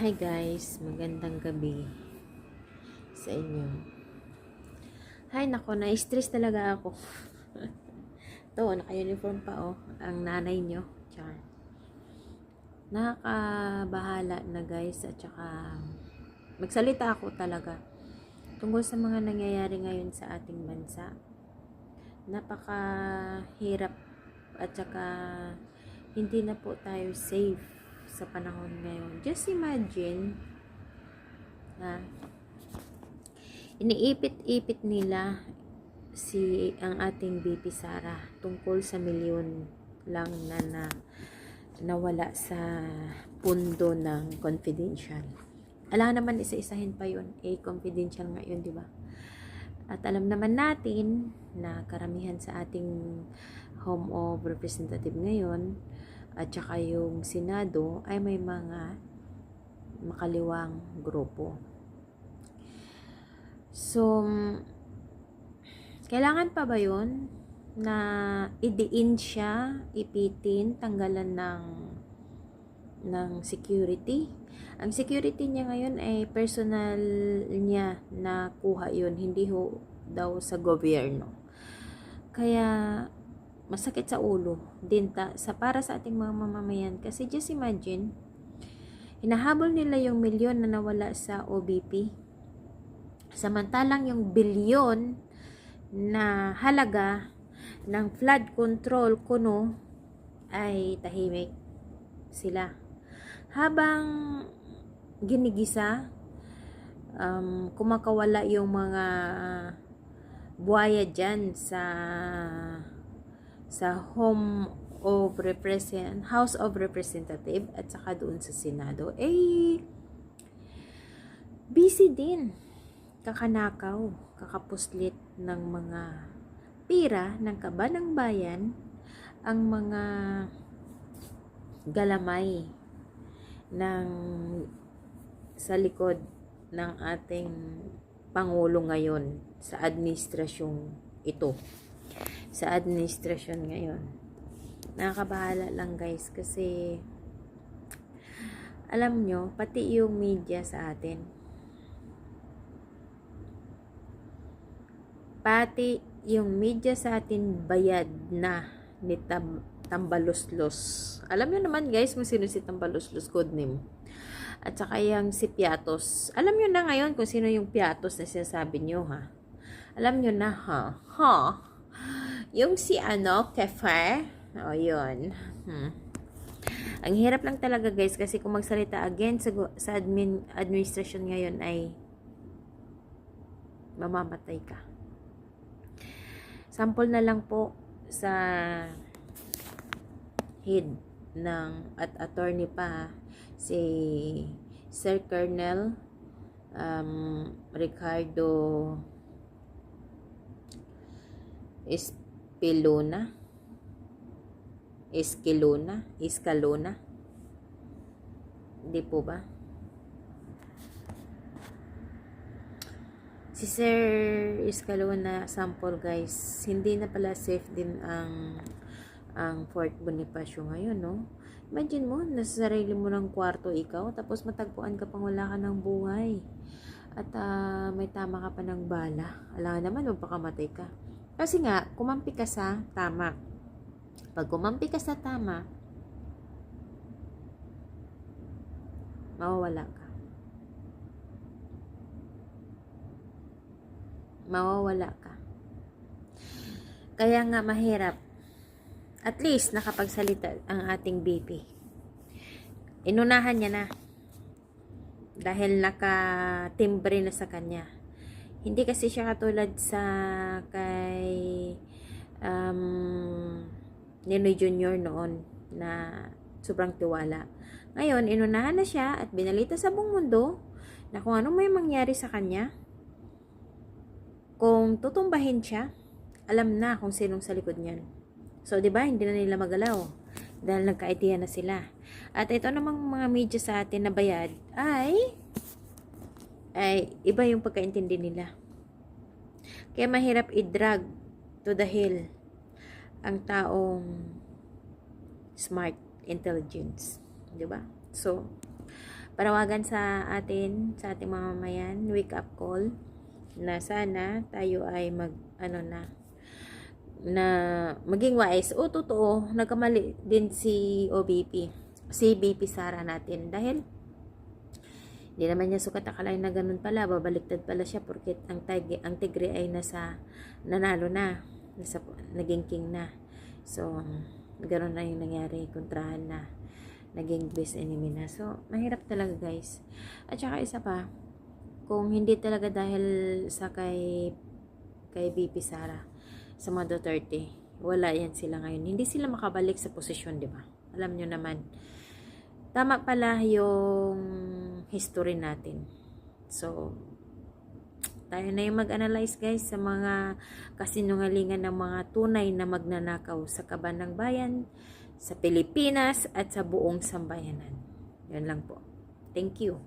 Hi guys, magandang gabi sa inyo. Hay nako, na-stress talaga ako. to, naka-uniform pa oh, ang nanay nyo. Char. Nakakabahala na guys at saka magsalita ako talaga tungkol sa mga nangyayari ngayon sa ating bansa. Napakahirap at saka hindi na po tayo safe sa panahon ngayon. Just imagine na iniipit-ipit nila si ang ating BP Sara tungkol sa milyon lang na, na nawala sa pundo ng confidential. Ala naman isa-isahin pa yun. Eh, confidential nga yun, di ba? At alam naman natin na karamihan sa ating Home of Representative ngayon at saka yung Senado ay may mga makaliwang grupo. So, kailangan pa ba yun na idiin siya, ipitin, tanggalan ng ng security? Ang security niya ngayon ay personal niya na kuha yun, hindi ho daw sa gobyerno. Kaya masakit sa ulo din ta, sa para sa ating mga mamamayan. Kasi just imagine hinahabol nila yung milyon na nawala sa OBP samantalang yung bilyon na halaga ng flood control kuno ay tahimik sila. Habang ginigisa um, kumakawala yung mga buhaya dyan sa sa Home of Represent House of Representative at saka doon sa Senado eh busy din. Kakanakaw kakapuslit ng mga pira ng kaba ng bayan ang mga galamay ng sa likod ng ating Pangulo ngayon sa administrasyong ito sa administrasyon ngayon. Nakakabahala lang guys kasi alam nyo, pati yung media sa atin. Pati yung media sa atin bayad na ni Tam Tambaloslos. Alam nyo naman guys kung sino si Tambaloslos, code name. At saka yung si Piatos. Alam nyo na ngayon kung sino yung Piatos na sinasabi nyo ha. Alam nyo na ha. Ha. Yung si ano, Kefer, o yun. Hmm. Ang hirap lang talaga guys kasi kung magsalita again sa, sa admin, administration ngayon ay mamamatay ka. Sample na lang po sa head ng at attorney pa si Sir Colonel um, Ricardo is Pilona, Esquilona, Escalona. Hindi po ba? Si Sir Escalona sample guys, hindi na pala safe din ang ang Fort Bonifacio ngayon, no? Imagine mo, nasa sarili mo ng kwarto ikaw, tapos matagpuan ka pang wala ka ng buhay. At uh, may tama ka pa ng bala. Alam naman, magpakamatay ka. Kasi nga, kumampi ka sa tama. Pag kumampi ka sa tama, mawawala ka. Mawawala ka. Kaya nga mahirap. At least nakapagsalita ang ating BP. Inunahan niya na. Dahil nakatimbre na sa kanya hindi kasi siya katulad sa kay um, Ninoy Junior noon na sobrang tiwala. Ngayon, inunahan na siya at binalita sa buong mundo na kung anong may mangyari sa kanya, kung tutumbahin siya, alam na kung sinong sa likod niyan. So, di ba, hindi na nila magalaw dahil nagka-idea na sila. At ito namang mga media sa atin na bayad ay ay iba yung pagkaintindi nila. Kaya mahirap i-drag to the hill ang taong smart intelligence, 'di ba? So parawagan sa atin, sa ating mga mamayan, wake up call na sana tayo ay mag ano na na maging wise. O totoo, nagkamali din si OBP, si BP Sara natin dahil hindi naman niya sukat akalain na ganun pala, babaliktad pala siya porque ang, tig ang tigre ay nasa nanalo na, nasa, naging king na. So, ganun na yung nangyari, kontrahan na, naging best enemy na. So, mahirap talaga guys. At saka isa pa, kung hindi talaga dahil sa kay kay BP Sara sa mga Duterte, wala yan sila ngayon. Hindi sila makabalik sa posisyon, di ba? Alam nyo naman. Tama pala yung history natin. So, tayo na yung mag-analyze guys sa mga kasinungalingan ng mga tunay na magnanakaw sa kaban ng bayan, sa Pilipinas at sa buong sambayanan. Yan lang po. Thank you.